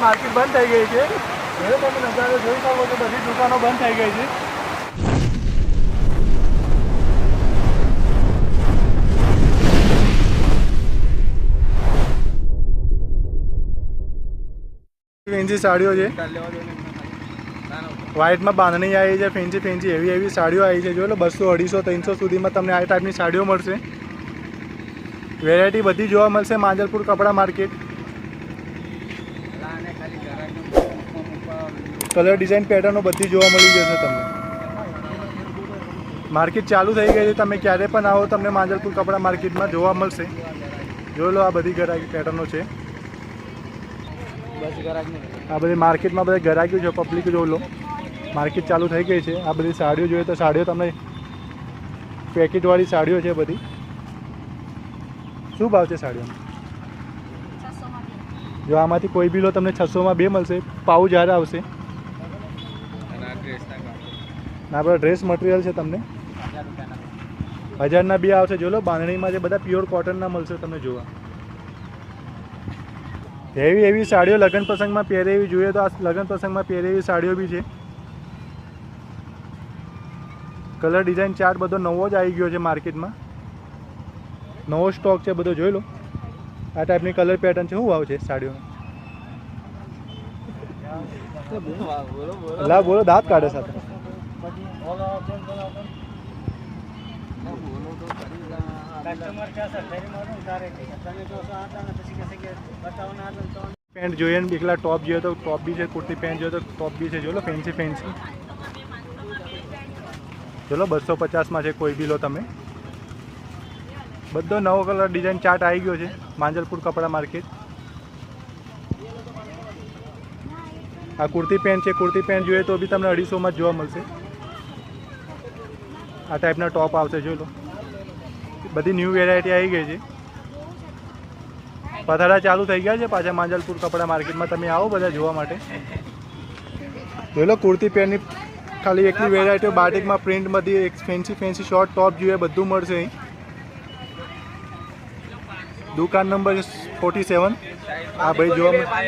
Market બંધ થઈ ગઈ છે. હવે તમે નજારો જોઈ શકો છો, બધી દુકાનો બંધ થઈ ગઈ છે. ફેન્સી સાડીઓ છે. વ્હાઇટમાં બાંધણી આવી છે, ફેન્સી ફેન્સી, એવી એવી સાડીઓ આવી છે. જો લો, બસો, અઢીસો, ત્રણસો સુધીમાં તમને આ ટાઈપની સાડીઓ મળશે. વેરાયટી બધી જોવા મળશે, માંજલપુર કપડાં માર્કેટ કલર ડિઝાઇન પેટર્નો બધી જોવા મળી જશે તમને. માર્કેટ ચાલુ થઈ ગઈ છે. તમે ક્યારે પણ આવો, તમને માંજલપુર કપડાં માર્કેટમાં જોવા મળશે. જોઈ લો આ બધી ગરાકી પેટર્નો છે. આ બધી માર્કેટમાં બધા ગરાકીઓ છે. પબ્લિક જોઈ લો. માર્કેટ ચાલુ થઈ ગઈ છે. આ બધી સાડીઓ જોઈએ તો સાડીઓ તમને પેકેટવાળી સાડીઓ છે બધી. શું ભાવ છે સાડીઓનો? જો આમાંથી કોઈ બી લો તમને છસોમાં બે મળશે. પાઉ જ્યારે આવશે. ના આપણે ડ્રેસ મટીરિયલ છે તમને. હજારના બે આવશે. જો લો બાંધણીમાં જે બધા પ્યોર કોટનના મળશે તમને જોવા. એવી એવી સાડીઓ લગ્ન પ્રસંગમાં પહેરે એવી જોઈએ તો આ લગ્ન પ્રસંગમાં પહેરે એવી સાડીઓ બી છે. કલર ડિઝાઇન ચાર્ટ બધો નવો જ આવી ગયો છે માર્કેટમાં નવો સ્ટોક છે બધો જોઈ લો. આ ટાઈપની કલર પેટર્ન છે. શું ભાવ છે સાડીઓનો. લા, બોલો, દાંત કાઢે સાથે. પેન્ટ જોઈએ ને, એકલા ટોપ જોઈએ તો ટોપ બી છે, કુર્તી પેન્ટ જોઈએ તો ટોપ બી છે. જો લો ફેન્સી ફેન્સી ચલો બસો પચાસમાં છે કોઈ બી લો તમે. બધો નવો કલર ડિઝાઇન ચાર્ટ આવી ગયો છે, માંજલપુર કપડા માર્કેટ આ કુર્તી પેન્ટ છે, કુર્તી પેન્ટ જોઈએ તો બી તમને અઢીસોમાં જોવા મળશે. આ ટાઈપના ટોપ આવશે, જોઈ લો. બધી ન્યૂ વેરાયટી આવી ગઈ છે. પથારા ચાલુ થઈ ગયા છે પાછા માંજલપુર કપડા માર્કેટમાં તમે આવો બધા જોવા માટે. જોઈ લો, કુર્તી પેન્ટની ખાલી એકલી વેરાયટીઓ બાટિકમાં પ્રિન્ટ બધી એક ફેન્સી ફેન્સી શોર્ટ ટોપ જોઈએ, બધું મળશે અહીં. દુકાન નંબર ફોર્ટી સેવન આ ભાઈ જોવા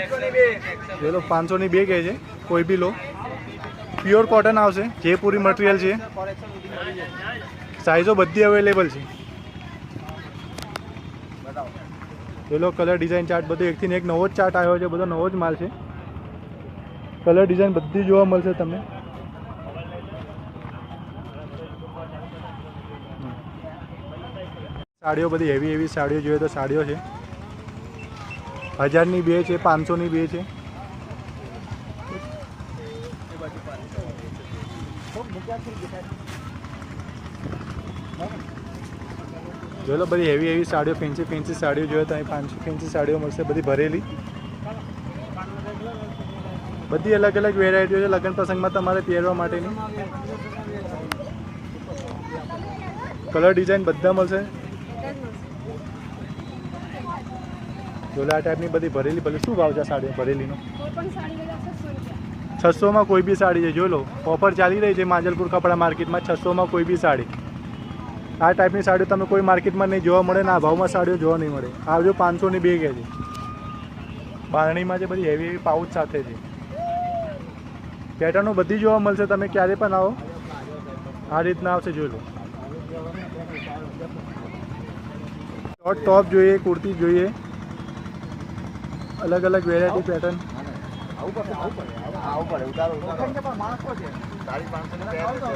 જોઈ પાંચસોની બે કહે છે. કોઈ બી લો. પ્યોર કોટન આવશે. જયપુરી મટીરિયલ છે. સાઇઝો બધી અવેલેબલ છે. પેલો કલર ડિઝાઇન ચાર્ટ બધું એકથી એક નવો જ ચાર્ટ આવ્યો છે. બધો નવો જ માલ છે. કલર ડિઝાઇન બધી જોવા મળશે તમને. સાડીઓ બધી હેવી એવી સાડીઓ જોઈએ તો સાડીઓ છે. હજારની બે છે, પાંચસોની બે છે. જોઈ લો બધી એવી એવી સાડીઓ ફેન્સી ફેન્સી સાડીઓ જોઈએ તો અહીં પાંચસો ફેન્સી સાડીઓ મળશે, બધી ભરેલી. બધી અલગ અલગ વેરાયટીઓ છે. લગ્ન પ્રસંગમાં તમારે પહેરવા માટેની. કલર ડિઝાઇન બધા મળશે. આ ટાઈપની બધી ભરેલી ભલે શું ભાવ છે સાડી ભરેલીનો છસોમાં કોઈ બી સાડી છે જોઈ લો. ઓફર ચાલી રહી છે માંજલપુર કપડા માર્કેટમાં છસોમાં કોઈ બી સાડી. આ ટાઈપની સાડીઓ તમે કોઈ માર્કેટમાં નહીં જોવા મળે ને આ ભાવમાં સાડીઓ જોવા નહીં મળે. આવજો પાંચસોની બે કે છે બારણીમાં જે બધી હેવી હેવી પાઉચ સાથે છે. પેટર્નો બધી જોવા મળશે તમે ક્યારે પણ આવો. આ રીતના આવશે જોઈ લો. શોર્ટ ટોપ જોઈએ કુર્તી જોઈએ. અલગ અલગ વેરાયટી પેટર્ન આવું પડે આવું પડે. આવું પડે ઉતારો ઉતારો. સાડી પાંચસો ની પેર છે.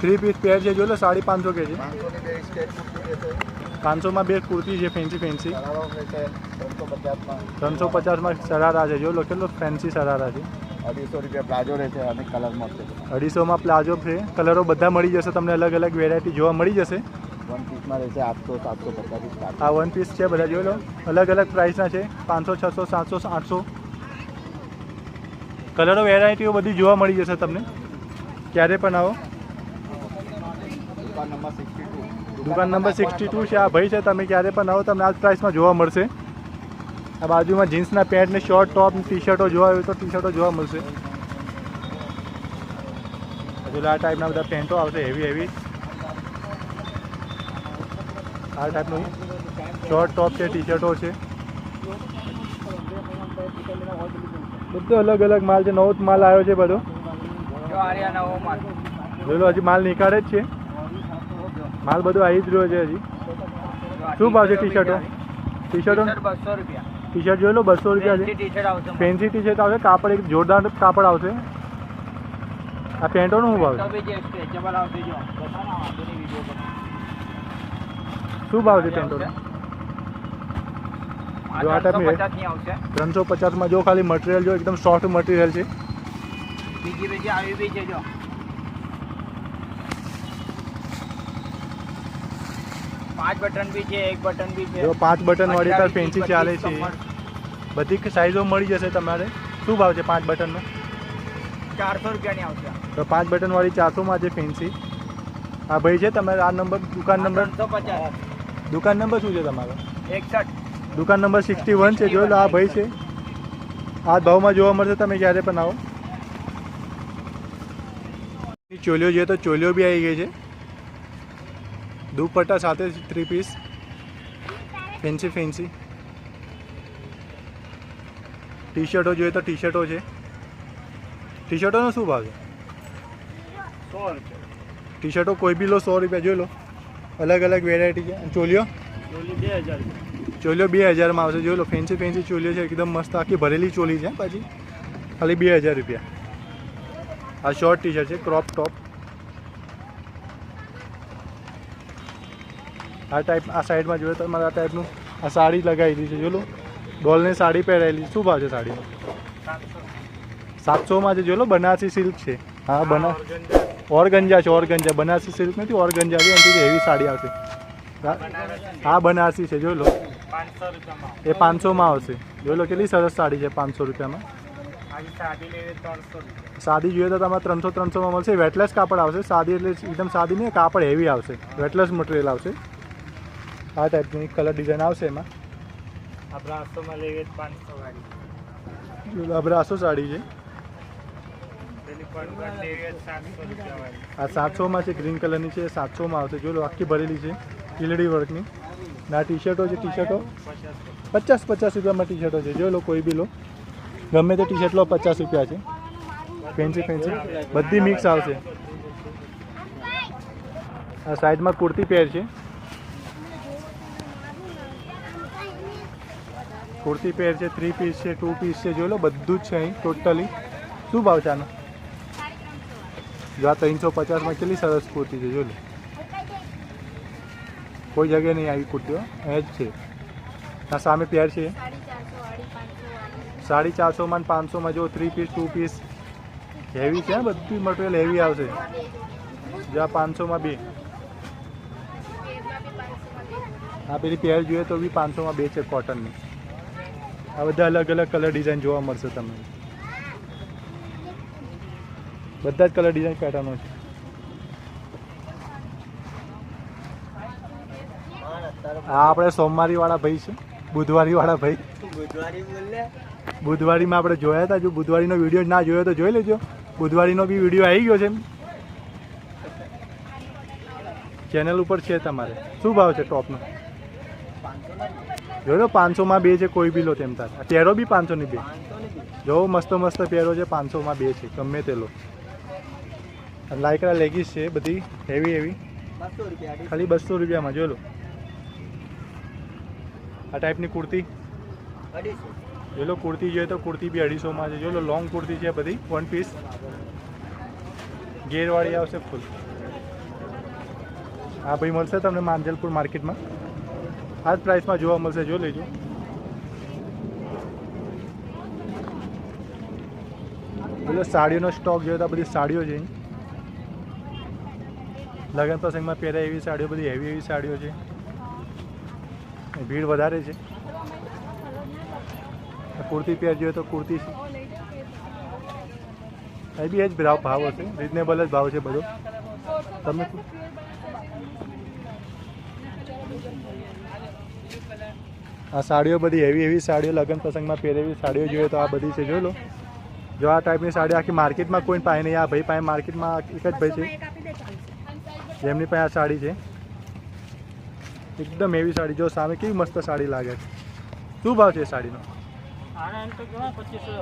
થ્રી પીસ પેર છે જોઈ લો સાડી પાંચસો કે છે. પાંચસોમાં બે કુર્તી છે ફેન્સી ફેન્સી ત્રણસો પચાસમાં? સરારા શરારા છે જોઈ લો કેટલો ફેન્સી સરારા છે. અઢીસો રૂપિયા પ્લાઝો રહેશે અને કલર મળશે અઢીસોમાં પ્લાઝો છે કલરો બધા મળી જશે તમને અલગ અલગ વેરાયટી જોવા મળી જશે. વન પીસમાં રહેશે આઠસો સાતસો પચાસ આ વન પીસ છે બધા જોઈ લો. અલગ અલગ પ્રાઇસના છે. પાંચસો છસો સાતસો આઠસો. કલરો વેરાયટીઓ બધી જોવા મળી જશે તમને. ક્યારે પણ આવો. દુકાન નંબર સિક્સટી ટુ છે. આ ભાઈ છે તમે ક્યારે પણ આવો તમને આ પ્રાઇસમાં જોવા મળશે. આ બાજુમાં જીન્સના પેન્ટ ને શોર્ટ ટોપ ટી શર્ટો જોવા હોય તો ટી શર્ટો જોવા મળશે. હજુ આ ટાઈપના બધા પેન્ટો આવશે હેવી હેવી આ ટાઈપનું શોર્ટ ટોપ છે ટી શર્ટો છે. બધો અલગ અલગ માલ છે નવો જ માલ આવ્યો છે બધો. જોયેલો હજી માલ નીકાળે જ છે. માલ બધો આવી જ રહ્યો છે હજી. શું ભાવ છે ટી શર્ટો ટી શર્ટો બસો રૂપિયા. ટી શર્ટ જોઈ લો બસો રૂપિયા છે. ફેન્સી ટી શર્ટ આવશે કાપડ એક જોરદાર કાપડ આવશે. આ પેન્ટોનું શું ભાવ છે? શું ભાવ છે ટેન્ટોનો જો આ ટાઈપની હે? ત્રણસો પચાસમાં જો ખાલી મટીરિયલ જો એકદમ સોફ્ટ મટીરિયલ છે. બીજી બીજી આવી બી છે જો. પાંચ બટન બી છે એક બટન બી છે. જો પાંચ બટન વાળી તાર ચાલે છે. બધી સાઈઝો મળી જશે તમારે. શું ભાવ છે પાંચ બટનનો? ચારસો રૂપિયાની આવશે. તો પાંચ બટન વાળી ચારસોમાં છે ફેન્સી આ ભાઈ છે તમારે આ નંબર દુકાન નંબર ત્રણસો પચાસ. દુકાન નંબર શું છે તમારો? એકસઠ. દુકાન નંબર સિક્સટી વન છે. જોઈ લો આ ભાઈ છે. આ ભાવમાં જોવા મળશે તમે ક્યારે પણ આવો. ચોલીઓ જોઈએ તો ચોલીઓ બી આવી ગઈ છે. દુપટ્ટા સાથે three piece fancy fancy T શર્ટો જોઈએ તો ટી શર્ટો છે. ટી શર્ટોનો શું ભાવ છે? ટી શર્ટો કોઈ બી લો સો રૂપિયા. જોઈ લો. અલગ અલગ વેરાયટી છે. ચોલીઓ? બે હજાર ચોલીઓ બે હજારમાં આવશે. જોઈ લો ફેન્સી ફેન્સી ચોલીઓ છે. એકદમ મસ્ત આખી ભરેલી ચોલી છે પાછી. ખાલી બે હજાર રૂપિયા. આ શોર્ટ ટી શર્ટ છે ક્રોપ ટોપ આ ટાઈપ આ સાઈડમાં જોયો તો મારે આ ટાઈપનું આ સાડી લગાવેલી છે. જો લો ડોલની સાડી પહેરાયેલી. શું ભાવ છે સાડીનો? સાતસોમાં છે. જો લો બનારસી સિલ્ક છે. હા બના ઓરગંજા છે ઓરગંજા બનારસી સિલ્ક નથી ઓરગંજા બી એનાથી હેવી સાડી આવશે. હા, બનારસી છે જોઈ લો. એ પાંચસોમાં આવશે. જોઈ લો કેટલી સરસ સાડી છે પાંચસો રૂપિયામાં. આવી સાદી જોઈએ તો તમારે ત્રણસો ત્રણસોમાં મળશે. વેટલેસ કાપડ આવશે. સાદી એટલે એકદમ સાદી નહીં કાપડ હેવી આવશે. વેટલેસ મટીરિયલ આવશે. આ ટાઈપની કલર ડિઝાઇન આવશે એમાં. આ બ્રાસોમાં પાંચસો બ્રાસો સાડી છે પેલી પણ લેવી સાતસો રૂપિયા વાળી આ સાતસોમાં છે, ગ્રીન કલરની છે સાતસોમાં આવશે. જો આખી ભરેલી છે કિલડી વર્કની. આ ટી શર્ટો છે ટી શર્ટો પચાસ પચાસ રૂપિયામાં ટી શર્ટો છે. જોઈ લો, કોઈ બી લો. ગમે તે ટી શર્ટ લો, પચાસ રૂપિયા છે. ફેન્સી ફેન્સી બધી મિક્સ આવશે. આ સાઈડમાં કુર્તી પેર છે. કુર્તી પેર છે થ્રી પીસ છે ટુ પીસ છે. જોઈ લો, બધું જ છે અહીં ટોટલી શું ભાવ છે આનો? જો આ ત્રણસો પચાસમાં કેટલી સરસ કુર્તી છે લો. કોઈ જગ્યાએ નહીં આવી કુર્તીઓ એ જ છે. આ સામે પેર છે. સાડી ચારસોમાં પાંચસોમાં જો three piece two piece heavy છે બધી મટીરિયલ હેવી આવશે. જો પાંચસોમાં બે. આ પેલી પેર જોઈએ તો બી પાંચસોમાં બે છે કોટનની આ બધા અલગ અલગ કલર ડિઝાઇન જોવા મળશે તમને. બધા જ કલર ડિઝાઇન પેટર્નો છે. આ આપણે સોમવારી વાળા ભાઈ છે બુધવારી વાળા ભાઈ. બુધવારી બુધવારીમાં આપણે જોયા હતા, જો બુધવારીનો વીડિયો ના જોયો તો જોઈ લેજો. બુધવારીનો બી વીડિયો આવી ગયો છે ચેનલ ઉપર છે તમારે. શું ભાવ છે ટોપનો જોયો પાંચસોમાં બે છે, કોઈ બી લો તેમ તાર. પહેરો બી પાંચસોની બે. જો મસ્ત મસ્ત પેરો છે, પાંચસોમાં બે છે, ગમે તે લો. લાઇકરા લેગીસ છે બધી હેવી હેવી ખાલી બસો રૂપિયામાં જોઈ લો. આ ટાઈપની કુર્તી. જોયેલો લો કુર્તી જોઈએ તો કુર્તી બી અઢીસોમાં છે. જોયેલો લો લોંગ કુર્તી છે બધી વન પીસ ગેરવાળી આવશે ફૂલ હા ભાઈ મળશે તમને માંજલપુર માર્કેટમાં. આ જ પ્રાઇસમાં જોવા મળશે જો લેજો. બોલો સાડીઓનો સ્ટોક જોયો તો આ બધી સાડીઓ છે. લગ્ન પ્રસંગમાં પહેરાય એવી સાડીઓ, બધી હેવી એવી સાડીઓ છે. ભીડ વધારે છે. કુર્તી પહેરજી જોઈએ તો કુર્તી છે. એ બી એ જ ભાવ ભાવ હશે રિઝનેબલ જ ભાવ છે બધો. તમે આ સાડીઓ બધી એવી એવી સાડીઓ, લગ્ન પ્રસંગમાં પહેરેવી સાડીઓ જોઈએ તો આ બધી છે. જોઈ લો. જો આ ટાઈપની સાડી આખી માર્કેટમાં કોઈ પાસે નહીં. આ ભાઈ પાસે માર્કેટમાં એક જ ભાઈ છે. જેમની પાસે આ સાડી છે. એકદમ એવી સાડી. જો સામે કેવી મસ્ત સાડી લાગે છે. શું ભાવ છે સાડીનો? પચીસો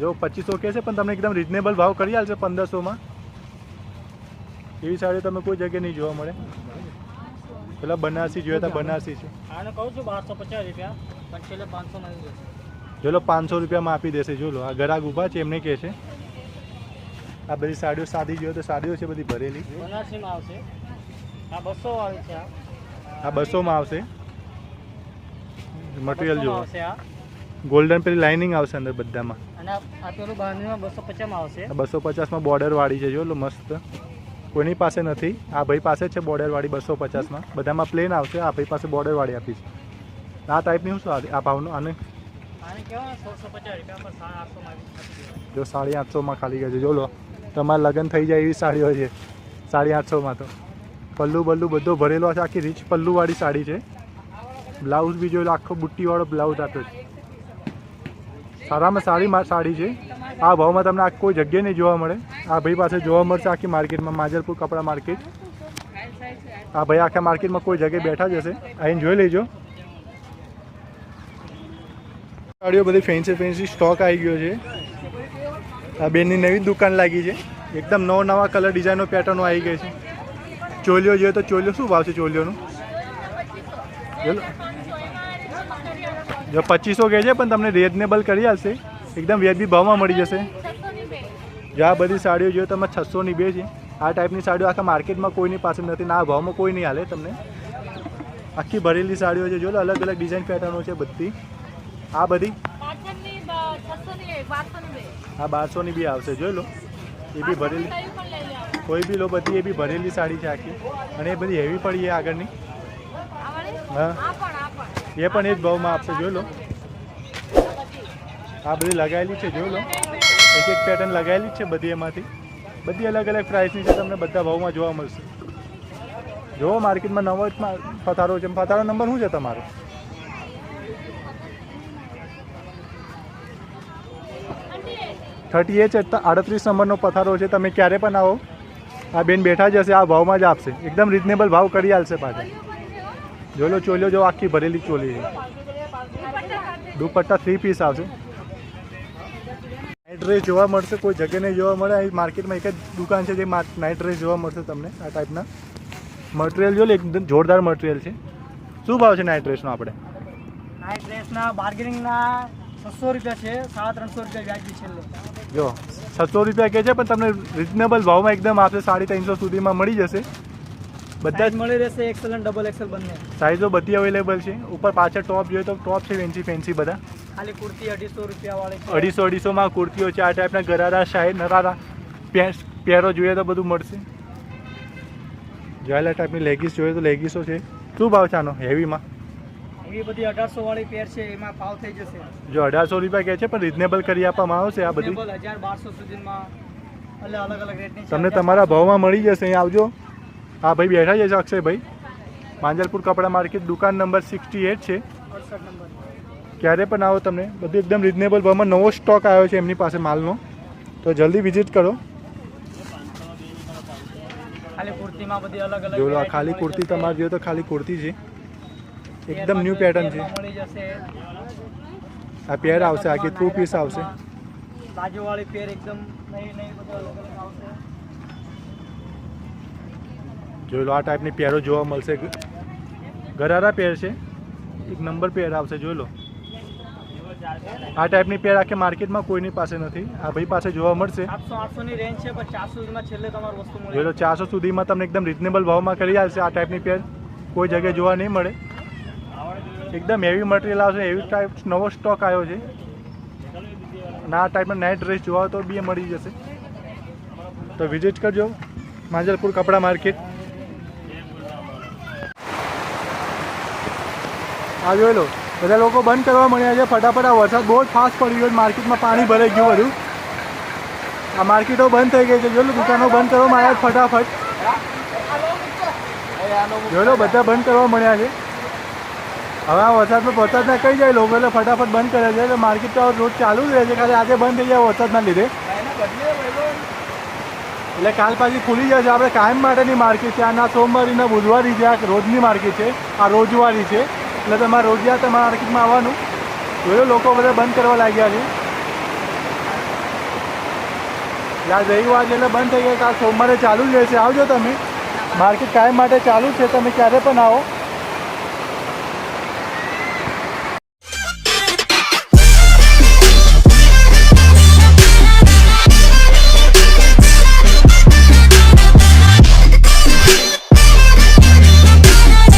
જો પચીસો કહેશે પણ તમને એકદમ રિઝનેબલ ભાવ કરી આલશે પંદરસોમાં એવી સાડી તમે કોઈ જગ્યાએ નહીં જોવા મળે. પેલા બનારસી જોયા તો બનારસી છે. જો લો પાંચસો રૂપિયામાં આપી દેશે. જો લો આ ગરાગ ઊભા છે એમને કહે છે. આ બધી સાડીઓ સાદી જોઈએ તો સાડીઓ છે બધી ભરેલી. બનારસીમાં આવશે. આ બસો વાળી છે આ. આ બસોમાં આવશે. મટીરિયલ જોવો આવશે આ. ગોલ્ડન પેલી લાઇનિંગ આવશે અંદર બધામાં. અને આ આ પેલું બાંધણીમાં બસો પચાસમાં આવશે. બસો પચાસમાં બોર્ડરવાળી છે જો મસ્ત. કોઈની પાસે નથી. આ ભાઈ પાસે છે છે બોર્ડરવાળી બસો પચાસમાં. બધામાં પ્લેન આવશે. આ ભાઈ પાસે બોર્ડરવાળી આપી છે. આ ટાઈપની શું આ આ ભાવનું આને? જો સાડી આઠસોમાં ખાલી ગયા છે. જો લો. તમારે લગ્ન થઈ જાય એવી સાડીઓ છે. સાડી આઠસોમાં તો. પલ્લુ બલ્લુ બધો ભરેલો છે, આખી રીચ પલ્લુવાળી સાડી છે. બ્લાઉઝ બી જોઈ લો, આખો બુટ્ટીવાળો બ્લાઉઝ આપ્યો છે. સારામાં સારી સાડી છે. આ ભાવમાં તમને આ કોઈ જગ્યાએ નહીં જોવા મળે. આ ભાઈ પાસે જોવા મળશે આખી માર્કેટમાં, માજલપુર કપડાં માર્કેટ. આ ભાઈ આખા માર્કેટમાં કોઈ જગ્યાએ બેઠા જ હશે. અહીં જોઈ લેજો. સાડીઓ બધી ફેન્સી ફેન્સી સ્ટોક આવી ગયો છે. આ બેનની નવી દુકાન લાગી છે. એકદમ નવો નવા કલર ડિઝાઇનો પેટર્નો આવી ગઈ છે. ચોલીઓ જોઈએ તો ચોલીઓ શું ભાવ છે ચોલીઓનું જો પચીસો કહે છે, પણ તમને રિઝનેબલ કરી આવશે એકદમ વ્યાજબી ભાવમાં મળી જશે. જો આ બધી સાડીઓ જોઈએ તમે છસોની બે છે. આ ટાઈપની સાડીઓ આખા માર્કેટમાં કોઈની પાસે નથી. ને, આ ભાવમાં કોઈ નહીં હાલે તમને. આખી ભરેલી સાડીઓ છે. જો અલગ અલગ ડિઝાઇન પેટર્નો છે બધી. આ બધી? આ બારસોની બી આવશે, જોઈ લો. એ બી ભરેલી. કઈ બી લો, બધી એ બી ભરેલી સાડી છે આખી. અને એ બધી હેવી પડી એ આગળની. હા. એ પણ એ જ ભાવમાં આપશે, જોઈ લો. આ બધી. લગાવેલી છે, જોઈ લો. એક એક પેટર્ન લગાવેલી છે બધી એમાંથી. બધી અલગ અલગ પ્રાઇસની છે, તમને બધા ભાવમાં જોવા મળશે. જોવો માર્કેટમાં નવો જ પથારો છે. પથારો નંબર શું છે તમારો? થર્ટી એ છે આડત્રીસ નંબરનો પથારો છે. તમે ક્યારે પણ આવો. આ બેન બેઠા જ હશે, આ ભાવમાં જ આપશે. એકદમ રિઝનેબલ ભાવ કરી આલશે પાછા. જો લો, ચોલીઓ જો આખી ભરેલી ચોલી છે. દુપટ્ટા થ્રી પીસ આવશે. નાઇટ ડ્રેસ જોવા મળશે, કોઈ જગ્યાને જોવા મળે. અહીં માર્કેટમાં એક જ દુકાન છે જે નાઇટ ડ્રેસ જોવા મળશે તમને, આ ટાઈપના મટીરિયલ જો એકદમ જોરદાર મટીરિયલ છે. શું ભાવ છે નાઇટ ડ્રેસનો આપણે? નાઇટ ડ્રેસના બાર્ગેનિંગના છસો રૂપિયા છે સાડા ત્રણસો રૂપિયા વ્યાજબી છેલ્લે જો છસો રૂપિયા કે છે પણ તમને રિઝનેબલ ભાવમાં એકદમ આપશે સાડી ત્રણસો સુધીમાં મળી જશે. બધા જ મળી રહેશે એક્સેલ અને ડબલ એક્સેલ બંને. સાઇઝો બધી અવેલેબલ છે. ઉપર પાછળ ટોપ જોઈએ તો ટોપ છે ફેન્સી ફેન્સી બધા. ખાલી કુર્તી અઢીસો રૂપિયા વાળી અઢીસો અઢીસોમાં કુર્તીઓ છે આ ટાઈપના ગરારા શાહી નરારા પહેરો પેરો જોઈએ તો બધું મળશે. જોયેલા ટાઈપની લેગીસ જોઈએ તો લેગીસો છે. શું ભાવ છે આનો? હેવીમાં એવી બધી અઢારસો વાળી પેર છે એમાં ભાવ થઈ જશે. જો અઢારસો રૂપિયા કહે છે પણ રિઝનેબલ કરી આપવામાં આવશે આ બધી? હજાર બારસો સુધીમાં એટલે અલગ અલગ રેટની તમને તમારા ભાવમાં મળી જશે અહીં આવજો. હા ભાઈ બેઠા જશે અક્ષયભાઈ માંજલપુર કપડા માર્કેટ દુકાન નંબર સિક્સટી એટ છે ક્યારે પણ આવો તમને. બધું એકદમ રિઝનેબલ ભાવમાં નવો સ્ટોક આવ્યો છે એમની પાસે માલનો. તો જલ્દી વિઝિટ કરો. ખાલી કુર્તીમાં બધી અલગ અલગ જો લો આ variety ખાલી કુર્તી. તમારે જોઈએ તો ખાલી કુર્તી છે. એકદમ ન્યૂ પેટર્ન છે. આ પેર આવશે આખી ટુ પીસ આવશે. બાજુવાળી પેર એકદમ જોઈ લો આ ટાઈપની પેરો જોવા મળશે. ગરારા પેર છે. એક નંબર પેર આવશે જોઈ લો. આ ટાઈપની પેર આખી માર્કેટમાં કોઈની પાસે નથી. આ ભાઈ પાસે જોવા મળશે. જોઈ લો ચારસો સુધીમાં તમને એકદમ રિઝનેબલ ભાવમાં કરી આવશે આ ટાઈપની પેર કોઈ જગ્યાએ જોવા નહીં મળે. એકદમ હેવી મટીરિયલ આવશે એવી ટાઈપ નવો સ્ટોક આવ્યો છે. અને આ ટાઈપના નાઇટ ડ્રેસ જોવા તો બી મળી જશે. તો વિઝિટ કરજો માંજલપુર કપડા માર્કેટ આ જોઈ લો, બધા લોકો બંધ કરવા મળ્યા છે. ફટાફટ આ વરસાદ બહુ જ ફાસ્ટ પડી ગયો માર્કેટમાં પાણી ભરાઈ ગયું બધું. આ માર્કેટો બંધ થઈ ગઈ છે. જોઈ દુકાનો બંધ કરવા મળ્યા ફટાફટ. જોઈ બધા બંધ કરવા મળ્યા છે. હવે આ વરસાદમાં વરસાદના કઈ જાય, લોકો એટલે ફટાફટ બંધ કરે છે. એટલે માર્કેટ તો રોજ ચાલુ જ રહે છે. ખાલી આજે બંધ થઈ જાય, વરસાદના લીધે. એટલે કાલ પાછી ખુલી જશે. આપણે કાયમ માટેની માર્કેટ છે. આ ના સોમવારી ના બુધવારી છે. આ રોજની માર્કેટ છે. આ રોજવારી છે. એટલે તમારે રોજિયા તમારા માર્કેટમાં આવવાનું. જોયું લોકો બધા બંધ કરવા લાગ્યા છે. આ રવિવાર છે એટલે બંધ થઈ ગયા. કાલ સોમવારે ચાલુ જ રહેશે. આવજો તમે. માર્કેટ કાયમ માટે ચાલુ છે. તમે ક્યારે પણ આવો.